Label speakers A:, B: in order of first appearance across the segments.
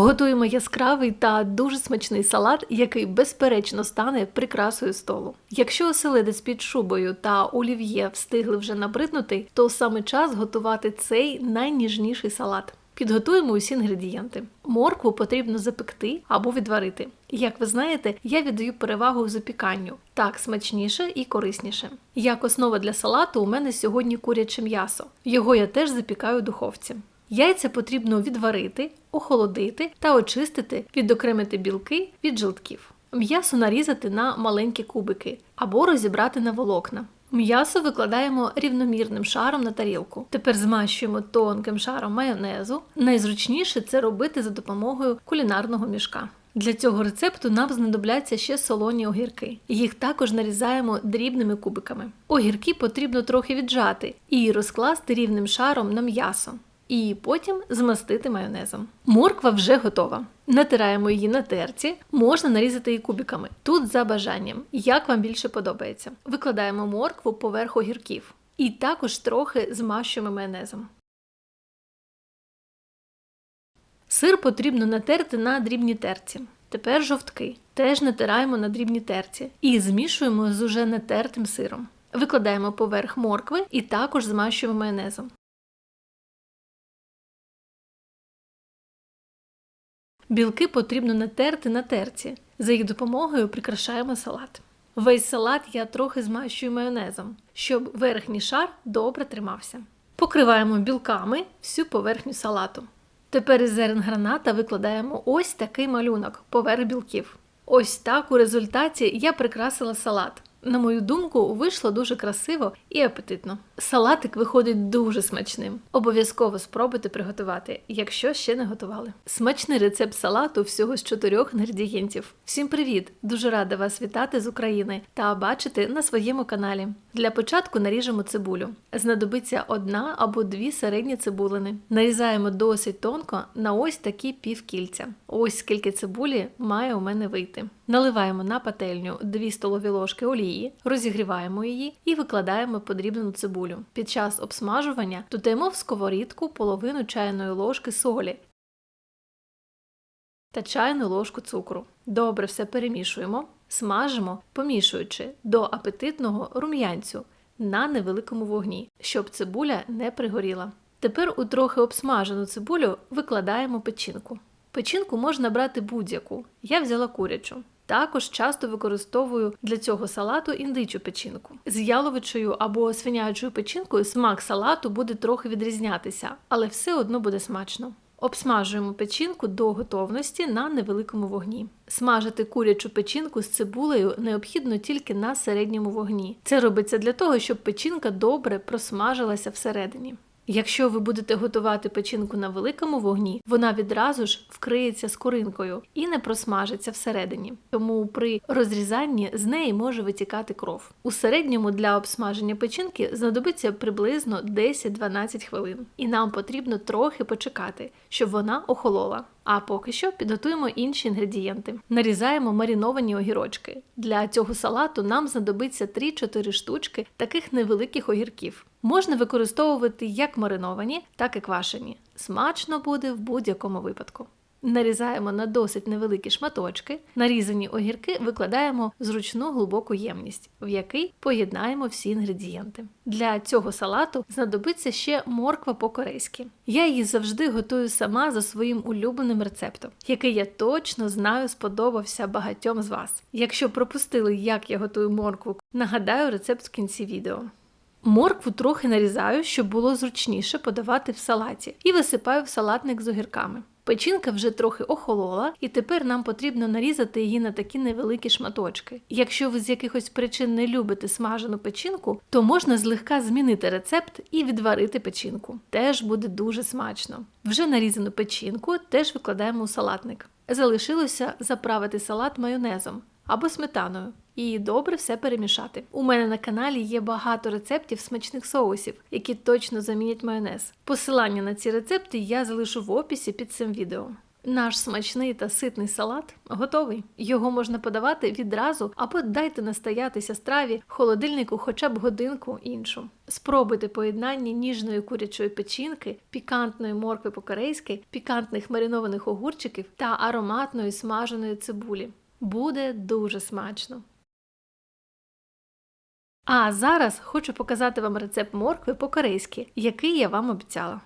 A: Готуємо яскравий та дуже смачний салат, який безперечно стане прикрасою столу. Якщо оселедець під шубою та олів'є встигли вже набриднути, то саме час готувати цей найніжніший салат. Підготуємо усі інгредієнти. Моркву потрібно запекти або відварити. Як ви знаєте, я віддаю перевагу запіканню. Так смачніше і корисніше. Як основа для салату у мене сьогодні куряче м'ясо. Його я теж запікаю у духовці. Яйця потрібно відварити, охолодити та очистити, відокремити білки від желтків. М'ясо нарізати на маленькі кубики або розібрати на волокна. М'ясо викладаємо рівномірним шаром на тарілку. Тепер змащуємо тонким шаром майонезу. Найзручніше це робити за допомогою кулінарного мішка. Для цього рецепту нам знадобляться ще солоні огірки. Їх також нарізаємо дрібними кубиками. Огірки потрібно трохи віджати і розкласти рівним шаром на м'ясо. І потім змастити майонезом. Морква вже готова. Натираємо її на терці, можна нарізати її кубиками. Тут за бажанням, як вам більше подобається. Викладаємо моркву поверх огірків і також трохи змащуємо майонезом. Сир потрібно натерти на дрібній терці. Тепер жовтки. Теж натираємо на дрібній терці і змішуємо з уже натертим сиром. Викладаємо поверх моркви і також змащуємо майонезом. Білки потрібно натерти на терці. За їх допомогою прикрашаємо салат. Весь салат я трохи змащую майонезом, щоб верхній шар добре тримався. Покриваємо білками всю поверхню салату. Тепер із зерен граната викладаємо ось такий малюнок поверх білків. Ось так у результаті я прикрасила салат. На мою думку, вийшло дуже красиво і апетитно. Салатик виходить дуже смачним. Обов'язково спробуйте приготувати, якщо ще не готували. Смачний рецепт салату всього з чотирьох інгредієнтів. Всім привіт! Дуже рада вас вітати з України та бачити на своєму каналі. Для початку наріжемо цибулю. Знадобиться одна або дві середні цибулини. Нарізаємо досить тонко на ось такі півкільця. Ось скільки цибулі має у мене вийти. Наливаємо на пательню 2 столові ложки олії, розігріваємо її і викладаємо подрібнену цибулю. Під час обсмажування додаємо в сковорідку половину чайної ложки солі та чайну ложку цукру. Добре все перемішуємо, смажимо, помішуючи до апетитного рум'янцю на невеликому вогні, щоб цибуля не пригоріла. Тепер у трохи обсмажену цибулю викладаємо печінку. Печінку можна брати будь-яку. Я взяла курячу. Також часто використовую для цього салату індичу печінку. З яловичою або свинячою печінкою смак салату буде трохи відрізнятися, але все одно буде смачно. Обсмажуємо печінку до готовності на невеликому вогні. Смажити курячу печінку з цибулею необхідно тільки на середньому вогні. Це робиться для того, щоб печінка добре просмажилася всередині. Якщо ви будете готувати печінку на великому вогні, вона відразу ж вкриється скоринкою і не просмажиться всередині. Тому при розрізанні з неї може витікати кров. У середньому для обсмаження печінки знадобиться приблизно 10-12 хвилин, і нам потрібно трохи почекати, щоб вона охолола. А поки що підготуємо інші інгредієнти. Нарізаємо мариновані огірочки. Для цього салату нам знадобиться 3-4 штучки таких невеликих огірків. Можна використовувати як мариновані, так і квашені. Смачно буде в будь-якому випадку. Нарізаємо на досить невеликі шматочки, нарізані огірки викладаємо в зручну глибоку ємність, в який поєднаємо всі інгредієнти. Для цього салату знадобиться ще морква по-корейськи. Я її завжди готую сама за своїм улюбленим рецептом, який я точно знаю сподобався багатьом з вас. Якщо пропустили, як я готую моркву, нагадаю рецепт в кінці відео. Моркву трохи нарізаю, щоб було зручніше подавати в салаті, і висипаю в салатник з огірками. Печінка вже трохи охолола, і тепер нам потрібно нарізати її на такі невеликі шматочки. Якщо ви з якихось причин не любите смажену печінку, то можна злегка змінити рецепт і відварити печінку. Теж буде дуже смачно. Вже нарізану печінку теж викладаємо у салатник. Залишилося заправити салат майонезом або сметаною і добре все перемішати. У мене на каналі є багато рецептів смачних соусів, які точно замінять майонез. Посилання на ці рецепти я залишу в описі під цим відео. Наш смачний та ситний салат готовий. Його можна подавати відразу або дайте настоятися страві холодильнику хоча б годинку іншу. Спробуйте поєднання ніжної курячої печінки, пікантної моркви по-корейськи, пікантних маринованих огурчиків та ароматної смаженої цибулі. Буде дуже смачно. А зараз хочу показати вам рецепт моркви по-корейськи, який я вам обіцяла.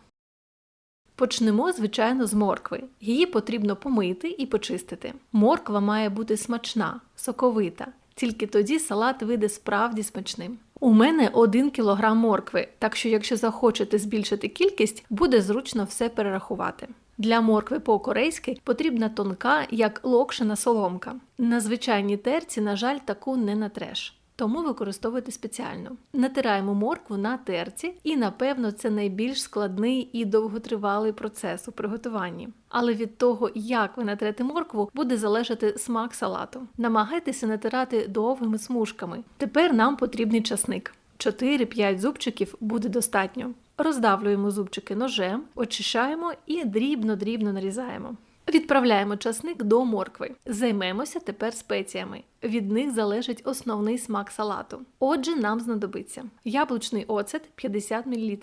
A: Почнемо, звичайно, з моркви. Її потрібно помити і почистити. Морква має бути смачна, соковита. Тільки тоді салат вийде справді смачним. У мене 1 кг моркви, так що якщо захочете збільшити кількість, буде зручно все перерахувати. Для моркви по-корейськи потрібна тонка, як локшина соломка. На звичайній терці, на жаль, таку не натреш. Тому використовуйте спеціально. Натираємо моркву на терці, і, напевно, це найбільш складний і довготривалий процес у приготуванні. Але від того, як ви натрете моркву, буде залежати смак салату. Намагайтеся натирати довгими смужками. Тепер нам потрібний часник. 4-5 зубчиків буде достатньо. Роздавлюємо зубчики ножем, очищаємо і дрібно-дрібно нарізаємо. Відправляємо часник до моркви. Займемося тепер спеціями. Від них залежить основний смак салату. Отже, нам знадобиться яблучний оцет 50 мл.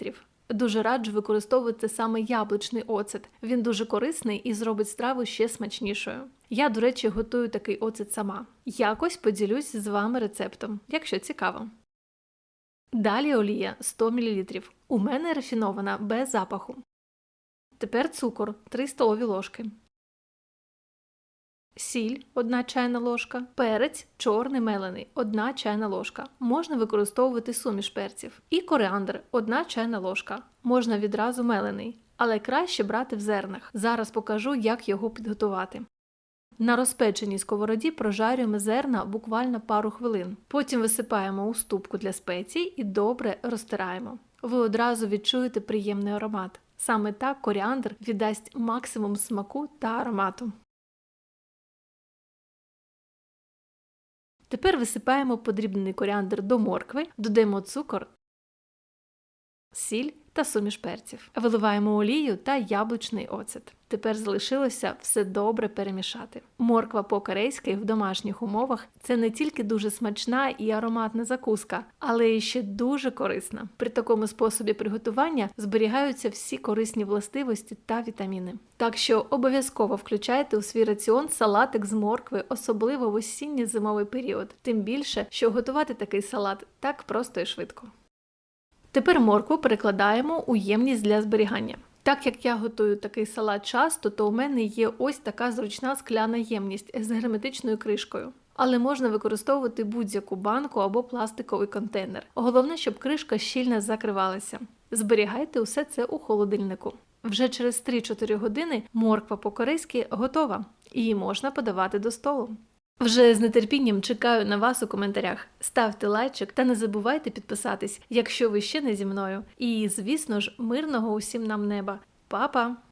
A: Дуже раджу використовувати саме яблучний оцет. Він дуже корисний і зробить страву ще смачнішою. Я, до речі, готую такий оцет сама. Якось поділюсь з вами рецептом, якщо цікаво. Далі олія 100 мл. У мене рафінована без запаху. Тепер цукор 3 столові ложки. Сіль 1 чайна ложка, перець чорний мелений 1 чайна ложка. Можна використовувати суміш перців. І коріандр 1 чайна ложка. Можна відразу мелений, але краще брати в зернах. Зараз покажу, як його підготувати. На розпеченій сковороді прожарюємо зерна буквально пару хвилин. Потім висипаємо у ступку для спецій і добре розтираємо. Ви одразу відчуєте приємний аромат. Саме так коріандр віддасть максимум смаку та аромату. Тепер висипаємо подрібний коріандр до моркви, додаємо цукор, сіль та суміш перців. Виливаємо олію та яблучний оцет. Тепер залишилося все добре перемішати. Морква по-корейськи в домашніх умовах це не тільки дуже смачна і ароматна закуска, але і ще дуже корисна. При такому способі приготування зберігаються всі корисні властивості та вітаміни. Так що обов'язково включайте у свій раціон салатик з моркви, особливо в осінній зимовий період, тим більше, що готувати такий салат так просто і швидко. Тепер моркву перекладаємо у ємність для зберігання. Так як я готую такий салат часто, то у мене є ось така зручна скляна ємність з герметичною кришкою. Але можна використовувати будь-яку банку або пластиковий контейнер. Головне, щоб кришка щільно закривалася. Зберігайте усе це у холодильнику. Вже через 3-4 години морква по-корейськи готова, її можна подавати до столу. Вже з нетерпінням чекаю на вас у коментарях. Ставте лайчик та не забувайте підписатись, якщо ви ще не зі мною. І, звісно ж, мирного усім нам неба. Па-па!